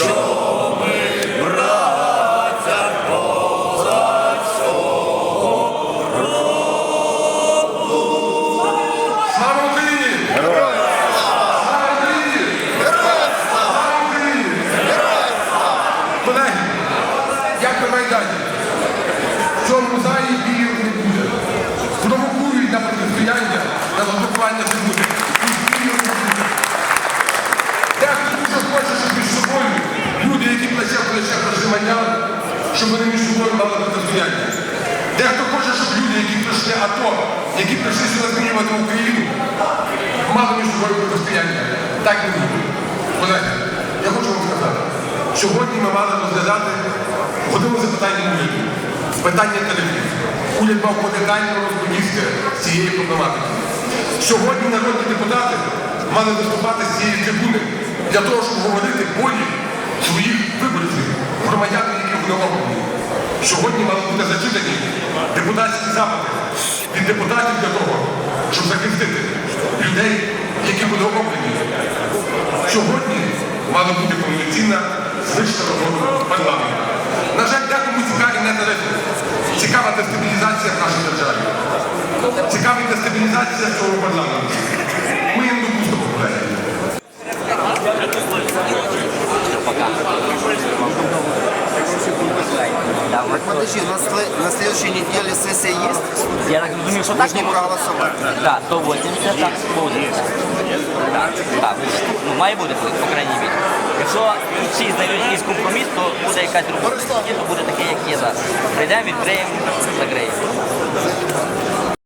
Слава Україні! Слава Україні! Слава Україні! Як на Майдані, в цьому на протистояння, на заблокування не буде. Тут бійок не буде. Дехто дуже хоче, щоб між собою люди, які пройшли Майдан, щоб вони між собою мали протистояння. Дехто хоче, щоб люди, які пройшли АТО, які прийшли сюди змінювати Україну, мали між собою протистояння. Так не буде. Колеги, я хочу вам сказати, сьогодні ми мали розглядати годину запитань уряду, питання тарифів. Уряд мав подетально розповісти з цієї проблематики. Сьогодні народні депутати мали виступати з цієї трибуни для того, щоб говорити болі Сьогодні мали бути зачитані депутатські запити від депутатів для того, щоб захистити людей, які були обрані. Сьогодні мала бути повноцінна звична робота парламенту. На жаль, декому цікаві не тарифи. Цікава дестабілізація в нашій державі. Цікава дестабілізація цього парламенту. Ми їм допустимо, колеги. Да, подожди, на, на следующей неделе сессия есть? Я так розумію, що Мы так не проголосовали. Так, 180, так, будет. Так, так, ну, має бути, по крайній мірі. Якщо всі знайдуть якийсь компроміс, то буде якась робота. То буде таке, як є зараз. Прийдемо, відкриємо, закриємо.